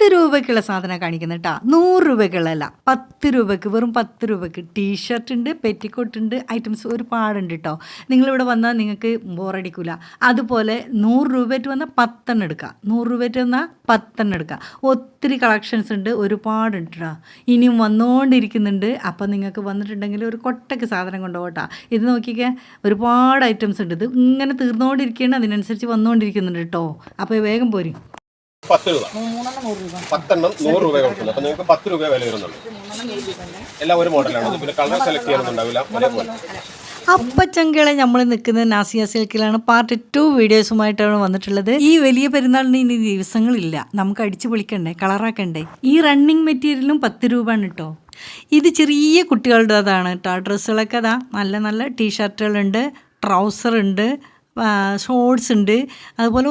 പത്ത് രൂപയ്ക്കുള്ള സാധനം കാണിക്കുന്നത് കേട്ടോ നൂറ് രൂപയ്ക്കുള്ളതല്ല. പത്ത് രൂപയ്ക്ക് വെറും പത്ത് രൂപയ്ക്ക് ടീഷർട്ട് ഉണ്ട് പെറ്റിക്കോട്ട് ഉണ്ട് ഐറ്റംസ് ഒരുപാടുണ്ട് കേട്ടോ നിങ്ങളിവിടെ വന്നാൽ നിങ്ങൾക്ക് ബോറടിക്കില്ല അതുപോലെ നൂറ് രൂപയ്ക്ക് വന്നാൽ പത്തെണ്ണം എടുക്കാം. നൂറ് രൂപയ്ക്ക് വന്നാൽ പത്തെണ്ണം എടുക്കുക ഒത്തിരി കളക്ഷൻസ് ഉണ്ട് ഒരുപാടുണ്ട് കേട്ടോ ഇനിയും വന്നുകൊണ്ടിരിക്കുന്നുണ്ട് അപ്പം നിങ്ങൾക്ക് വന്നിട്ടുണ്ടെങ്കിൽ ഒരു കൊട്ടയ്ക്ക് സാധനം കൊണ്ടുപോകട്ടാ ഇത് നോക്കിക്കേ ഒരുപാട് ഐറ്റംസ് ഉണ്ട്. ഇത് ഇങ്ങനെ തീർന്നുകൊണ്ടിരിക്കുകയാണ് അതിനനുസരിച്ച് വന്നുകൊണ്ടിരിക്കുന്നുണ്ട് കേട്ടോ അപ്പോൾ വേഗം പോരും. പത്ത് രൂപ. പത്തെണ്ണം നൂറ് രൂപ കൊടുക്കുന്നത് അപ്പൊ നിങ്ങൾക്ക് പത്ത് രൂപ വില വരുന്നുണ്ട്. എല്ലാം ഒരു മോഡലാണ്. പിന്നെ കളർ സെലക്ട് ചെയ്യാനൊന്നുണ്ടാവില്ല ഒരേപോലെ അപ്പച്ചങ്കളെ നമ്മൾ നിൽക്കുന്നത് നാസിയ സിൽക്കിലാണ്. പാർട്ട് ടു വീഡിയോസുമായിട്ടാണ് വന്നിട്ടുള്ളത്. ഈ വലിയ പെരുന്നാളിന് ഇനി ദിവസങ്ങളില്ല. നമുക്ക് അടിച്ചു പൊളിക്കണ്ടേ? കളറാക്കണ്ടേ? ഈ റണ്ണിങ് മെറ്റീരിയലും പത്ത് രൂപയാണ് കേട്ടോ ഇത് ചെറിയ കുട്ടികളുടേതാണ് കേട്ടോ ഡ്രസ്സുകളൊക്കെ അതാ നല്ല നല്ല ടീഷർട്ടുകളുണ്ട് ട്രൗസർ ഉണ്ട് ഷോർട്സ് ഉണ്ട്. അതുപോലെ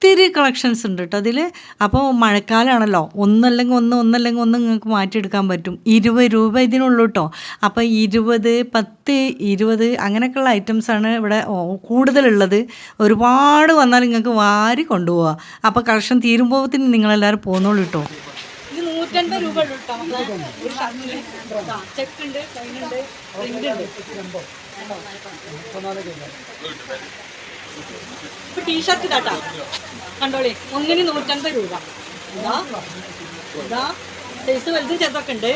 ഒത്തിരി കളക്ഷൻസ് ഉണ്ട് കേട്ടോ അതിൽ അപ്പോൾ മഴക്കാലമാണല്ലോ ഒന്നല്ലെങ്കിൽ ഒന്ന് ഒന്നല്ലെങ്കിൽ ഒന്ന് നിങ്ങൾക്ക് മാറ്റിയെടുക്കാൻ പറ്റും. ഇരുപത് രൂപ ഇതിനുള്ളൂ കേട്ടോ അപ്പോൾ ഇരുപത് പത്ത് ഇരുപത് അങ്ങനെയൊക്കെയുള്ള ഐറ്റംസാണ് ഇവിടെ കൂടുതലുള്ളത്. ഒരുപാട് വന്നാൽ നിങ്ങൾക്ക് വാരി കൊണ്ടുപോവുക അപ്പോൾ കളക്ഷൻ തീരുമ്പോഴത്തേന് നിങ്ങളെല്ലാവരും പോന്നോളൂ കേട്ടോ ഇത് നൂറ്റൻപത് രൂപ ഉള്ളൂ കേട്ടോ ഒരു ചെക്ക് ഉണ്ട് ഉണ്ട്? പ്രിന്റ് ഉണ്ട്? ഇപ്പൊ ടീഷർട്ട് ഇതാട്ടാ കണ്ടോളി ഒന്നിന് നൂറ്റമ്പത് രൂപ. ഇതാ ഇതാ സൈസ് വലുതും ചെറുതൊക്കെ ഉണ്ട്.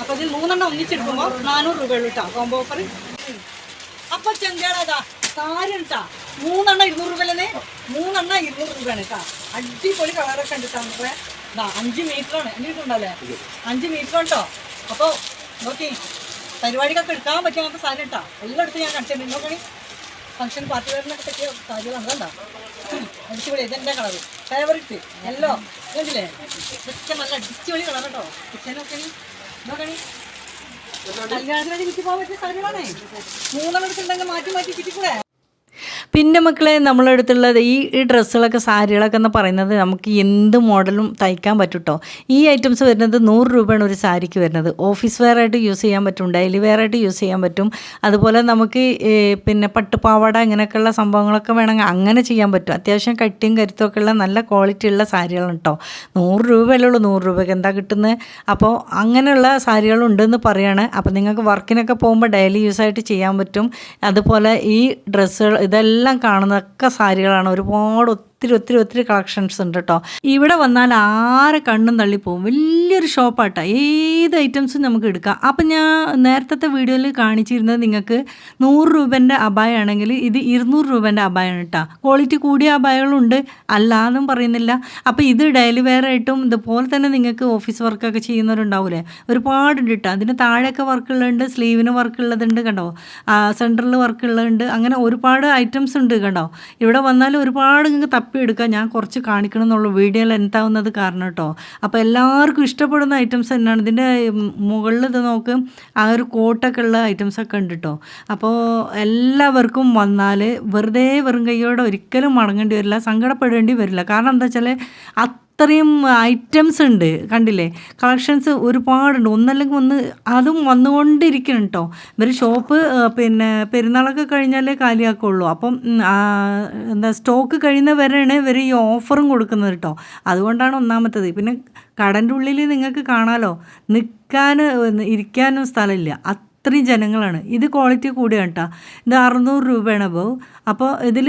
അപ്പൊ ഇതിൽ മൂന്നെണ്ണം ഒന്നിച്ചെടുക്കുമ്പോൾ നാനൂറ് രൂപ ഉള്ളൂ കേട്ടോ കോംബോ ഓഫർ അപ്പൊ ചെങ്കേടാ സാരി ഉണ്ടാ മൂന്നെണ്ണം ഇരുന്നൂറ് രൂപയല്ലേ? മൂന്നെണ്ണം ഇരുന്നൂറ് രൂപയാണ് കേട്ടാ അടിപൊളി കളറൊക്കെ ഉണ്ട് കേട്ടോ നമുക്ക് ഇതാ അഞ്ച് മീറ്ററാണ് അഞ്ച് മീറ്റർ ഉണ്ടാവില്ലേ അഞ്ച് മീറ്റർ കേട്ടോ അപ്പോൾ നോക്കി പരിപാടിക്കൊക്കെ എടുക്കാൻ പറ്റിയ അങ്ങനത്തെ സാധനം കേട്ടോ എല്ലായിടത്തും ഞാൻ കണ്ടിട്ടുണ്ട് നോക്കണി ഫംഗ്ഷൻ പാർട്ടി വെയറിനൊക്കെ പറ്റിയ സാരികളാണ് കണ്ടോ അടിച്ചുപൊളി ഇതെന്റെ കളർ ഫേവറിറ്റ് എല്ലോ കണ്ടില്ലേ ഇതൊക്കെ നല്ല അടിച്ചുപൊളി കളർ കേട്ടോ കിച്ചനൊക്കെ നോക്കണി കല്യാണത്തിന് വിറ്റ് പോകാൻ പറ്റിയ സാധനങ്ങളാണേ മൂന്നെണ്ണം എടുത്തിട്ടുണ്ടെങ്കിൽ മാറ്റി മാറ്റി കിട്ടിക്കൂടെ പിന്നെ മക്കളെ നമ്മളടുത്തുള്ളത് ഈ ഈ ഡ്രസ്സുകളൊക്കെ സാരികളൊക്കെ എന്ന് പറയുന്നത് നമുക്ക് എന്ത് മോഡലും തയ്ക്കാൻ പറ്റും കേട്ടോ ഈ ഐറ്റംസ് വരുന്നത് നൂറ് രൂപയാണ് ഒരു സാരിക്ക് വരുന്നത്. ഓഫീസ് വെയർ ആയിട്ട് യൂസ് ചെയ്യാൻ പറ്റും ഡെയിലി വെയർ ആയിട്ട് യൂസ് ചെയ്യാൻ പറ്റും. അതുപോലെ നമുക്ക് പിന്നെ പട്ടുപാവാട ഇങ്ങനെയൊക്കെയുള്ള സംഭവങ്ങളൊക്കെ വേണമെങ്കിൽ അങ്ങനെ ചെയ്യാൻ പറ്റും. അത്യാവശ്യം കട്ടിയും കരുത്തൊക്കെ ഉള്ള നല്ല ക്വാളിറ്റി ഉള്ള സാരികളാണ് കേട്ടോ നൂറ് രൂപയല്ലേ ഉള്ളൂ നൂറ് രൂപയ്ക്ക്. എന്താ കിട്ടുന്നത് അപ്പോൾ അങ്ങനെയുള്ള സാരികളുണ്ടെന്ന് പറയുകയാണ് അപ്പോൾ നിങ്ങൾക്ക് വർക്കിനൊക്കെ പോകുമ്പോൾ ഡെയിലി യൂസ് ആയിട്ട് ചെയ്യാൻ പറ്റും. അതുപോലെ ഈ ഡ്രസ്സുകൾ ഇതെല്ലാം കാണുന്നതൊക്കെ സാരികളാണ് ഒരുപാട് ഒത്തിരി ഒത്തിരി ഒത്തിരി കളക്ഷൻസ് ഉണ്ട് കേട്ടോ ഇവിടെ വന്നാൽ ആരെ കണ്ണും തള്ളിപ്പോവും വലിയൊരു ഷോപ്പാട്ടോ. ഏത് ഐറ്റംസും നമുക്ക് എടുക്കാം. അപ്പം ഞാൻ നേരത്തെ വീഡിയോയിൽ കാണിച്ചിരുന്നത് നിങ്ങൾക്ക് നൂറ് രൂപേന്റെ അബായാണെങ്കിൽ ഇത് ഇരുന്നൂറ് രൂപേന്റെ അബായാണ് കേട്ടോ ക്വാളിറ്റി കൂടിയ അബായകളുണ്ട്. അല്ലാന്നും പറയുന്നില്ല. അപ്പോൾ ഇത് ഡെയിലി വെയർ ആയിട്ടും ഇതുപോലെ തന്നെ നിങ്ങൾക്ക് ഓഫീസ് വർക്കൊക്കെ ചെയ്യുന്നവരുണ്ടാവില്ലേ ഒരുപാടുണ്ട് കേട്ടോ അതിന് താഴെയൊക്കെ വർക്കുള്ളതുണ്ട് സ്ലീവിന് വർക്കുള്ളതുണ്ട് കണ്ടോ? സെന്ററിൽ വർക്കുള്ളതുണ്ട്. അങ്ങനെ ഒരുപാട് ഐറ്റംസ് ഉണ്ട് കണ്ടോ? ഇവിടെ വന്നാൽ ഒരുപാട് നിങ്ങൾക്ക് തപ്പിയെടുക്കാം ഞാൻ കുറച്ച് കാണിക്കണം എന്നുള്ള വീഡിയോയിൽ എന്താവുന്നത് കാരണം കേട്ടോ അപ്പോൾ എല്ലാവർക്കും ഇഷ്ടപ്പെടുന്ന ഐറ്റംസ് തന്നെയാണ്. ഇതിന്റെ മുകളിൽ ഇത് നോക്ക്. ആ ഒരു കോട്ടൊക്കെ ഉള്ള ഐറ്റംസ് ഒക്കെ ഉണ്ട് കേട്ടോ അപ്പോൾ എല്ലാവർക്കും വന്നാൽ വെറുതെ വെറും കൈയോടെ ഒരിക്കലും മടങ്ങേണ്ടി വരില്ല. സങ്കടപ്പെടേണ്ടി വരില്ല. കാരണം എന്താ വെച്ചാൽ അത്രയും ഐറ്റംസ് ഉണ്ട് കണ്ടില്ലേ? കളക്ഷൻസ് ഒരുപാടുണ്ട്. ഒന്നല്ലെങ്കിൽ ഒന്ന് അതും വന്നുകൊണ്ടിരിക്കണം കേട്ടോ ഇവർ ഷോപ്പ് പിന്നെ പെരുന്നാളൊക്കെ കഴിഞ്ഞാലേ കാലിയാക്കുള്ളൂ. അപ്പം എന്താ സ്റ്റോക്ക് കഴിയുന്നവരാണ് ഇവർ ഈ ഓഫറും കൊടുക്കുന്നത് കേട്ടോ അതുകൊണ്ടാണ് ഒന്നാമത്തത്. പിന്നെ കടന്റെ ഉള്ളിൽ നിങ്ങൾക്ക് കാണാലോ? നിൽക്കാൻ ഇരിക്കാനും സ്ഥലമില്ല. അത്രയും ജനങ്ങളാണ്. ഇത് ക്വാളിറ്റി കൂടിയാണ് കേട്ടോ ഇത് അറുന്നൂറ് രൂപയാണ് അപ്പോൾ അപ്പോൾ ഇതിൽ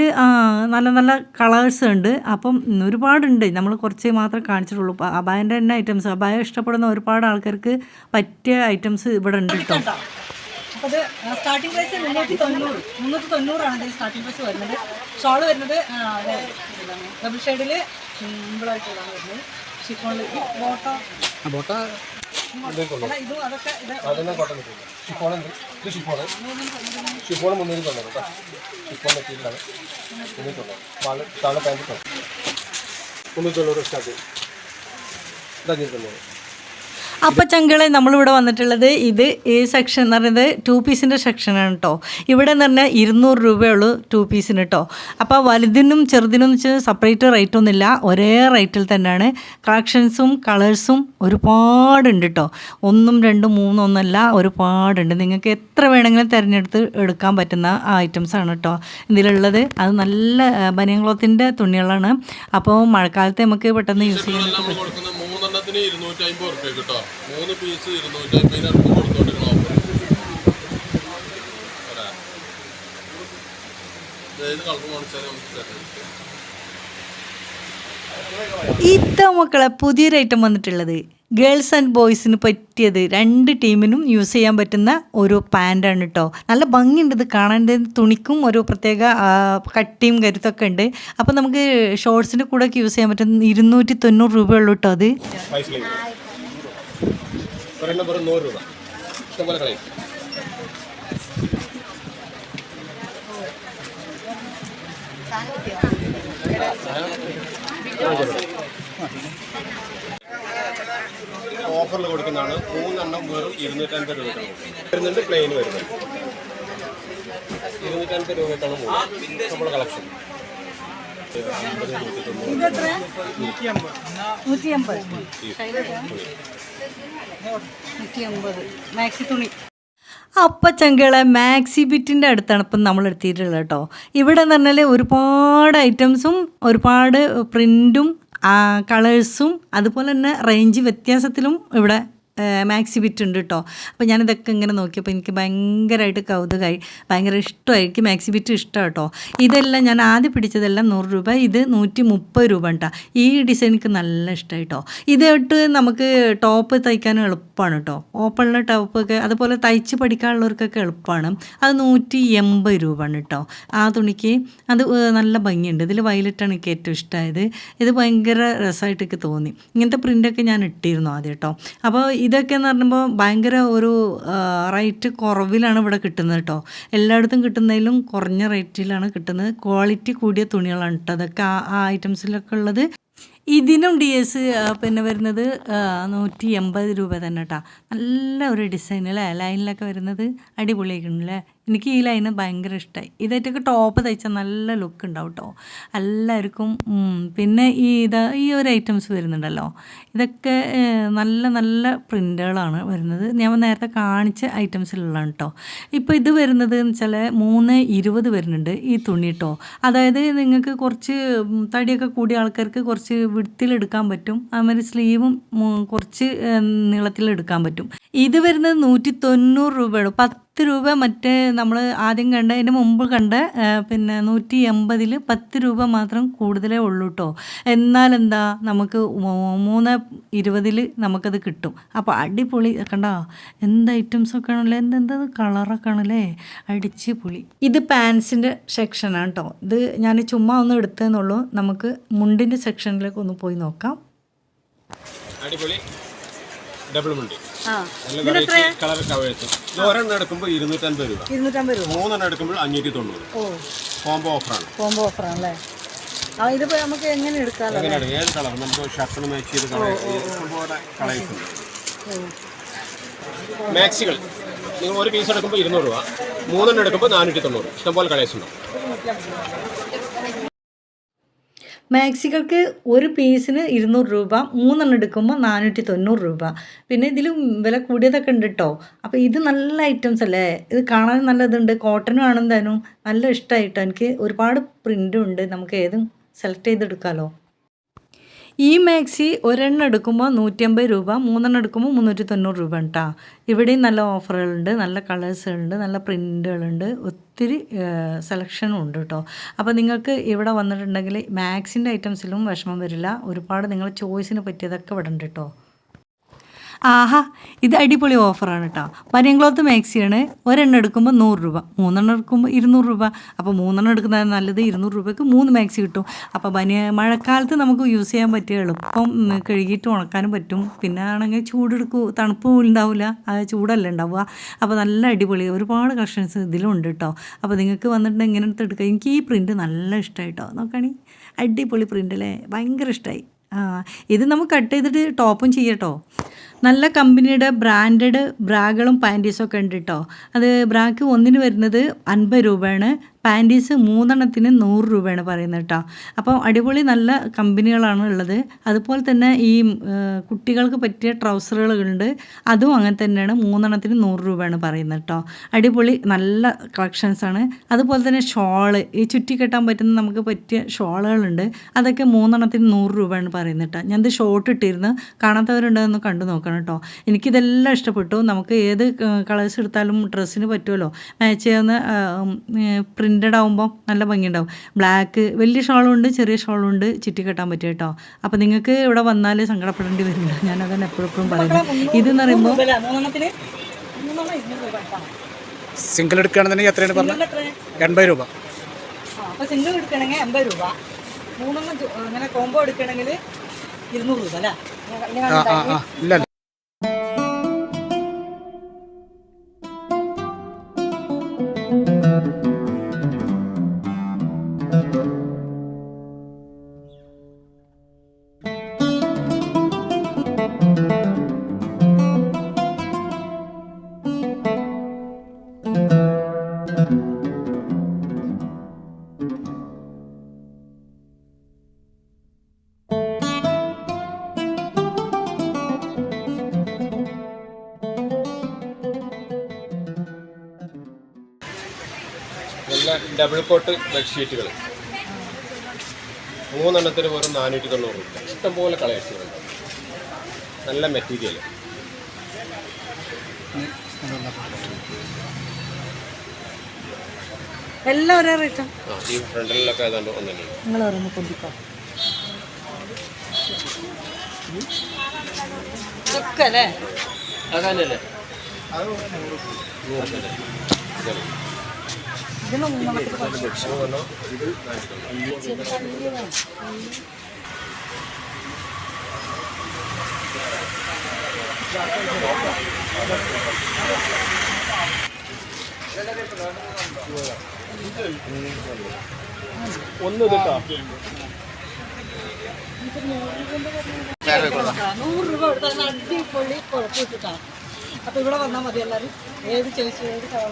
നല്ല നല്ല കളേഴ്സ് ഉണ്ട്. അപ്പം ഒരുപാടുണ്ട്. നമ്മൾ കുറച്ച് മാത്രം കാണിച്ചിട്ടുള്ളൂ. അപ്പോൾ അബായന്റെ തന്നെ ഐറ്റംസ് അബായ ഇഷ്ടപ്പെടുന്ന ഒരുപാട് ആൾക്കാർക്ക് പറ്റിയ ഐറ്റംസ് ഇവിടെ ഉണ്ട് കേട്ടോ ഇത് സ്റ്റാർട്ടിംഗ് പ്രൈസ് മുന്നൂറ്റി തൊണ്ണൂറ്. മുന്നൂറ്റി തൊണ്ണൂറാണ് സ്റ്റാർട്ടിംഗ് പ്രൈസ് വരുന്നത്. ഷോൾ വരുന്നത് ഡബിൾ ഷെയ്ഡിൽ സിമ്പിളായിട്ടുള്ളതാണ് വരുന്നത്. ഷിഫോണിൽ ബോട്ടോ ബോട്ട ഇതും ഇത് അതൊന്നും കോട്ടൺ കിട്ടില്ല ഷിഫോൺ ഉണ്ട്. ഇത് ഷിഫോണ് ഷിഫോൺ മുന്നൂറ്റി തൊണ്ണൂറ് കേട്ടോ. ഷിഫോൺ മെറ്റീരിയലാണ് മുന്നൂറ്റി തൊണ്ണൂറ് താഴെ താഴെ പാന്റ് തൊണ്ണൂറ് മുന്നൂറ്റി തൊണ്ണൂറ് സ്റ്റാർട്ട് ഇത് അഞ്ഞൂറ്റി തൊണ്ണൂറ് അപ്പോൾ ചങ്കളെ നമ്മളിവിടെ വന്നിട്ടുള്ളത് ഇത് ഈ സെക്ഷൻ എന്ന് പറയുന്നത് ടു പീസിന്റെ സെക്ഷനാണ് കേട്ടോ ഇവിടെ എന്ന് പറഞ്ഞാൽ ഇരുന്നൂറ് രൂപയുള്ളൂ ടു പീസിന് കേട്ടോ അപ്പോൾ വലുതിനും ചെറുതിനും എന്ന് വെച്ചാൽ സെപ്പറേറ്റ് റേറ്റ് ഒന്നുമില്ല ഒരേ റേറ്റിൽ തന്നെയാണ്. കളക്ഷൻസും കളേഴ്സും ഒരുപാടുണ്ട് കേട്ടോ ഒന്നും രണ്ടും മൂന്നും ഒന്നല്ല ഒരുപാടുണ്ട്. നിങ്ങൾക്ക് എത്ര വേണമെങ്കിലും തിരഞ്ഞെടുത്ത് എടുക്കാൻ പറ്റുന്ന ഐറ്റംസ് ആണ് കേട്ടോ ഇതിലുള്ളത് അത് നല്ല ബനിയൻ ക്ലോത്തിന്റെ തുണികളാണ്. അപ്പോൾ മഴക്കാലത്ത് നമുക്ക് പെട്ടെന്ന് യൂസ് ചെയ്യാൻ പറ്റും. പീസിന് ഇരുന്നൂറ്റി അമ്പത് റുപ്യ കേട്ടോ. മൂന്ന് പീസ് ഇരുന്നൂറ്റി അമ്പതിന് അടുത്ത് കൊടുത്തോണ്ടിരിക്കണം ഓഫർ ഏത് കളർ കാണിച്ചാൽ നമുക്ക് തരാം ഇതാ മക്കളെ പുതിയൊരു ഐറ്റം വന്നിട്ടുള്ളത്. ഗേൾസ് ആൻഡ് ബോയ്സിന് പറ്റിയത് രണ്ട് ടീമിനും യൂസ് ചെയ്യാൻ പറ്റുന്ന ഒരു പാന്റാണ് കേട്ടോ നല്ല ഭംഗിയുണ്ട് ഇത് കാണാൻ. തുണിക്കും ഒരു പ്രത്യേക കട്ടിയും കരുത്തൊക്കെ ഉണ്ട്. അപ്പോൾ നമുക്ക് ഷോർട്സിന്റെ കൂടെ ഒക്കെ യൂസ് ചെയ്യാൻ പറ്റുന്ന ഇരുന്നൂറ്റി തൊണ്ണൂറ് രൂപയുള്ളൂ കേട്ടോ അത് ഒരെണ്ണം വെറും നൂറ് രൂപ ഇഷ്ടംപോലെ കളയും ഓഫറിൽ കൊടുക്കുന്നതാണ്. മൂന്നെണ്ണം വെറും ഇരുന്നൂറ്റമ്പത് രൂപ വരുന്നുണ്ട് പ്ലെയിൻ വരുന്നുണ്ട്. ഇരുന്നൂറ്റമ്പത് രൂപയ്ക്കാണ് മൂന്ന് നമ്മുടെ കളക്ഷൻ നൂറ്റി അമ്പത് നൂറ്റി അമ്പത് മാക്സി തുണി. അപ്പ ചങ്കളെ മാക്സി ബിറ്റിന്റെ അടുത്താണ് ഇപ്പം നമ്മൾ എടുത്തിട്ടുള്ളത് കേട്ടോ. ഇവിടെ എന്ന് പറഞ്ഞാൽ ഒരുപാട് ഐറ്റംസും ഒരുപാട് പ്രിന്റും കളേഴ്സും അതുപോലെ തന്നെ റേഞ്ച് വ്യത്യാസത്തിലും ഇവിടെ മാക്സി ബിറ്റ് ഉണ്ട് കേട്ടോ അപ്പോൾ ഞാനിതൊക്കെ ഇങ്ങനെ നോക്കിയപ്പോൾ എനിക്ക് ഭയങ്കരമായിട്ട് കൗതുകമായി ഭയങ്കര ഇഷ്ടമായി. എനിക്ക് മാക്സി ബിറ്റ് ഇഷ്ടമാണ് കേട്ടോ ഇതെല്ലാം ഞാൻ ആദ്യം പിടിച്ചതെല്ലാം നൂറ് രൂപ. ഇത് നൂറ്റി മുപ്പത് രൂപ കേട്ടോ ഈ ഡിസൈൻ എനിക്ക് നല്ല ഇഷ്ടമായി കേട്ടോ ഇതായിട്ട് നമുക്ക് ടോപ്പ് തയ്ക്കാൻ എളുപ്പമാണ് കേട്ടോ ഓപ്പണിലെ ടോപ്പൊക്കെ അതുപോലെ തയ്ച്ച് പഠിക്കാനുള്ളവർക്കൊക്കെ എളുപ്പമാണ് അത് നൂറ്റി എൺപത് രൂപയാണ് കേട്ടോ ആ തുണിക്ക് അത് നല്ല ഭംഗിയുണ്ട്. ഇതിൽ വയലറ്റാണ് എനിക്ക് ഏറ്റവും ഇഷ്ടമായത് ഇത് ഭയങ്കര രസമായിട്ട് എനിക്ക് തോന്നി. ഇങ്ങനത്തെ പ്രിന്റൊക്കെ ഞാൻ ഇട്ടിരുന്നു ആദ്യം കേട്ടോ അപ്പോൾ ഇതൊക്കെ എന്ന് പറയുമ്പോൾ ഭയങ്കര ഒരു റേറ്റ് കുറവിലാണ് ഇവിടെ കിട്ടുന്നത് കേട്ടോ എല്ലായിടത്തും കിട്ടുന്നതിലും കുറഞ്ഞ റേറ്റിലാണ് കിട്ടുന്നത്. ക്വാളിറ്റി കൂടിയ തുണികളാണ് കേട്ടോ അതൊക്കെ ആ ഐറ്റംസിലൊക്കെ ഉള്ളത്. ഇതിനും ഡി എസ് പിന്നെ വരുന്നത് നൂറ്റി എൺപത് രൂപ തന്നെ കേട്ടോ നല്ല ഒരു ഡിസൈൻ അല്ലേ ലൈനിലൊക്കെ വരുന്നത് അടിപൊളിയായിക്കണല്ലേ എനിക്ക് ഈ ലൈന് ഭയങ്കര ഇഷ്ടമായി ഇതായിട്ടൊക്കെ ടോപ്പ് തയ്ച്ചാൽ നല്ല ലുക്ക് ഉണ്ടാവും കേട്ടോ എല്ലാവർക്കും പിന്നെ ഈ ഇത് ഈ ഒരു ഐറ്റംസ് വരുന്നുണ്ടല്ലോ. ഇതൊക്കെ നല്ല നല്ല പ്രിന്റുകളാണ് വരുന്നത്. ഞാൻ നേരത്തെ കാണിച്ച ഐറ്റംസിലുള്ളതാണ് കേട്ടോ ഇപ്പോൾ ഇത് വരുന്നത് എന്ന് വെച്ചാൽ മൂന്ന് ഇരുപത് വരുന്നുണ്ട് ഈ തുണി കേട്ടോ അതായത് നിങ്ങൾക്ക് കുറച്ച് തടിയൊക്കെ കൂടിയ ആൾക്കാർക്ക് കുറച്ച് വിടത്തിലെടുക്കാൻ പറ്റും. അതുമാതിരി സ്ലീവും കുറച്ച് നീളത്തിലെടുക്കാൻ പറ്റും. ഇത് വരുന്നത് നൂറ്റി തൊണ്ണൂറ് രൂപയാണ് പത്ത് രൂപ മറ്റേ നമ്മൾ ആദ്യം കണ്ട അതിന്റെ മുമ്പ് കണ്ട പിന്നെ നൂറ്റി എൺപതിൽ പത്ത് രൂപ മാത്രം കൂടുതലേ ഉള്ളൂ കേട്ടോ എന്നാൽ എന്താ നമുക്ക് മൂന്ന് ഇരുപതിൽ നമുക്കത് കിട്ടും. അപ്പോൾ അടിപൊളി കണ്ടോ? എന്ത് ഐറ്റംസൊക്കെ ആണല്ലേ? എന്തെന്താ കളറൊക്കെ ആണല്ലേ? അടിച്ച് പൊളി ഇത് പാൻസിന്റെ സെക്ഷനാണ് കേട്ടോ ഇത് ഞാൻ ചുമ്മാ ഒന്ന് എടുത്തതെന്നുള്ളൂ നമുക്ക് മുണ്ടിന്റെ സെക്ഷനിലേക്ക് ഒന്ന് പോയി നോക്കാം. അടിപൊളി. ഡബിൾ മുണ്ടി ആ. നല്ല വെറൈറ്റി കളർ കവേഴ്സ് ഇത് ഒരെണ്ണം എടുക്കുമ്പോൾ ഇരുന്നൂറ്റൻപത് രൂപ. ഇരുന്നൂറ്റമ്പത് രൂപ. മൂന്നെണ്ണം എടുക്കുമ്പോൾ അഞ്ഞൂറ്റി തൊണ്ണൂറ് ഓ കോംബോ ഓഫറാണ് കോംബോ ഓഫറാണ് അല്ലേ ആ ഇതിപ്പോ നമുക്ക് എങ്ങനെ എടുക്കാമല്ലോ എങ്ങനെയാണ്? ഏത് കളർ നമുക്ക് ഷർട്ടിന് മാച്ച് ചെയ്ത് കളേഴ്സ് ഉണ്ട്. മാക്സികൾ നിങ്ങൾ ഒരു പീസ് എടുക്കുമ്പോൾ ഇരുന്നൂറ് രൂപ. മൂന്നെണ്ണം എടുക്കുമ്പോൾ നാനൂറ്റി തൊണ്ണൂറ് ഇഷ്ടംപോലെ കളേഴ്സ് ഉണ്ട്. മാക്സികൾക്ക് ഒരു പീസിന് ഇരുന്നൂറ് രൂപ മൂന്നെണ്ണം എടുക്കുമ്പോൾ നാനൂറ്റി തൊണ്ണൂറ് രൂപ. പിന്നെ ഇതിൽ വില കൂടിയതൊക്കെ ഉണ്ട് കേട്ടോ അപ്പോൾ ഇത് നല്ല ഐറ്റംസ് അല്ലേ? ഇത് കാണാൻ നല്ലതുണ്ട്. കോട്ടനും ആണെന്താനും നല്ല ഇഷ്ടമായിട്ടോ? എനിക്ക് ഒരുപാട് പ്രിന്റും ഉണ്ട്. നമുക്ക് ഏതും സെലക്ട് ചെയ്തെടുക്കാമല്ലോ ഈ മാക്സി ഒരെണ്ണം എടുക്കുമ്പോൾ നൂറ്റമ്പത് രൂപ മൂന്നെണ്ണം എടുക്കുമ്പോൾ മുന്നൂറ്റി തൊണ്ണൂറ് രൂപ കേട്ടോ ഇവിടെയും നല്ല ഓഫറുകളുണ്ട് നല്ല കളേഴ്സുകളുണ്ട് നല്ല പ്രിന്റുകളുണ്ട് ഒത്തിരി സെലക്ഷനും ഉണ്ട് കേട്ടോ അപ്പോൾ നിങ്ങൾക്ക് ഇവിടെ വന്നിട്ടുണ്ടെങ്കിൽ മാക്സിന്റെ ഐറ്റംസിലും വിഷമം വരില്ല. ഒരുപാട് നിങ്ങളുടെ ചോയ്സിന് പറ്റിയതൊക്കെ ഇവിടെ ഉണ്ട് കേട്ടോ ആഹാ ഇത് അടിപൊളി ഓഫറാണ് കേട്ടോ ബനിയൻ ക്ലോത്ത് മാക്സിയാണ്. ഒരെണ്ണം എടുക്കുമ്പോൾ നൂറ് രൂപ. മൂന്നെണ്ണം എടുക്കുമ്പോൾ ഇരുന്നൂറ് രൂപ. അപ്പോൾ മൂന്നെണ്ണം എടുക്കുന്നതാണ് നല്ലത് ഇരുന്നൂറ് രൂപയ്ക്ക് മൂന്ന് മാക്സി കിട്ടും. അപ്പോൾ പനി മഴക്കാലത്ത് നമുക്ക് യൂസ് ചെയ്യാൻ പറ്റിയ എളുപ്പം കഴുകിയിട്ട് ഉണക്കാനും പറ്റും. പിന്നെ ആണെങ്കിൽ ചൂടെടുക്കും തണുപ്പ് ഉണ്ടാവില്ല. ചൂടല്ല ഉണ്ടാവുക. അപ്പോൾ നല്ല അടിപൊളി. ഒരുപാട് കളക്ഷൻസ് ഇതിലുണ്ട് കേട്ടോ അപ്പോൾ നിങ്ങൾക്ക് വന്നിട്ടുണ്ടെങ്കിൽ ഇങ്ങനെ എടുത്ത് എടുക്കുക എനിക്ക് ഈ പ്രിന്റ് നല്ല ഇഷ്ടമായി കേട്ടോ നോക്കണി. അടിപൊളി പ്രിന്റ് അല്ലേ? ഭയങ്കര ഇഷ്ടമായി ഇത് നമുക്ക് കട്ട് ചെയ്തിട്ട് ടോപ്പും ചെയ്യട്ടോ. നല്ല കമ്പനിയുടെ ബ്രാൻഡഡ് ബ്രാകളും പാന്റീസും ഒക്കെ ഉണ്ട് കേട്ടോ അത് ബ്രാക്ക് ഒന്നിന് വരുന്നത് അൻപത് രൂപയാണ്. പാന്റീസ് മൂന്നെണ്ണത്തിന് നൂറ് രൂപയാണ് പറയുന്നത് കേട്ടോ. അപ്പോൾ അടിപൊളി നല്ല കമ്പനികളാണ് ഉള്ളത്. അതുപോലെ തന്നെ ഈ കുട്ടികൾക്ക് പറ്റിയ ട്രൗസറുകളുണ്ട്. അതും അങ്ങനെ തന്നെയാണ് മൂന്നെണ്ണത്തിന് നൂറ് രൂപയാണ് പറയുന്നത് കേട്ടോ. അടിപൊളി നല്ല കളക്ഷൻസാണ് അതുപോലെ തന്നെ ഷോൾ ഈ ചുറ്റി കെട്ടാൻ പറ്റുന്ന നമുക്ക് പറ്റിയ ഷോളുകളുണ്ട്. അതൊക്കെ മൂന്നെണ്ണത്തിന് നൂറ് രൂപയാണ് പറയുന്നത് കേട്ടോ. ഞാനത് ഷോർട്ട് ഇട്ടിരുന്നു. കാണാത്തവരുണ്ടെന്ന് കണ്ടു നോക്കണം കേട്ടോ. എനിക്കിതെല്ലാം ഇഷ്ടപ്പെട്ടു. നമുക്ക് ഏത് കളേഴ്സ് എടുത്താലും ഡ്രസ്സിന് പറ്റുമല്ലോ. മാച്ച് ചെയ്യുന്ന പ്രിന്റഡ് ആകുമ്പോൾ നല്ല ഭംഗിയുണ്ടാവും. ബ്ലാക്ക് വലിയ ഷോളും ഉണ്ട് ചെറിയ ഷോളും ഉണ്ട് ചുറ്റി കെട്ടാൻ പറ്റും കേട്ടോ. അപ്പോൾ നിങ്ങൾക്ക് ഇവിടെ വന്നാൽ സങ്കടപ്പെടേണ്ടി വരില്ല. ഞാനതന്നെ എപ്പോഴും പറയുന്നത്. ഇതെന്ന് പറയുമ്പോൾ സിംഗിൾ എടുക്കുകയാണെന്നുണ്ടെങ്കിൽ എത്രയാണ് പറഞ്ഞത്? എൺപത് രൂപ. അപ്പോൾ സിംഗിൾ എടുക്കണമെങ്കിൽ എൺപത് രൂപ. മൂന്നെണ്ണം അങ്ങനെ കോംബോ എടുക്കണമെങ്കിൽ ഇരുന്നൂറ് രൂപ അല്ലേ? ഇല്ല thank നല്ല ഡബിൾ കോട്ട് ബെഡ്ഷീറ്റുകൾ മൂന്നെണ്ണത്തിന് വെറും നാനൂറ്റി തൊണ്ണൂറ് രൂപ. ഇഷ്ടംപോലെ കളേഴ്സുകളുണ്ട് നല്ല മെറ്റീരിയൽ എല്ലാം ഒരേ റേറ്റാ ആ? ഈ ഫ്രണ്ടിലൊക്കെ ഏതാണ്ട് ഒന്ന് തന്നെയാണ് നിങ്ങൾ ഓരോന്ന് കൊണ്ടിക്കോ. ഇതൊക്കെ അല്ലേ? അതല്ലേ ഇതിന് മൂന്നെണ്ണത്തിന് പത്ത്. ഇത് നാനൂറ്റി തൊണ്ണൂറ് ഒന്ന് നൂറ് രൂപ കൊടുത്താൽ അടിപൊളി കുഴപ്പമിട്ടിട്ടാണ് അപ്പൊ ഇവിടെ വന്നാൽ മതി എല്ലാവരും. ഏത് ചോയ്സ് ഏത് കളർ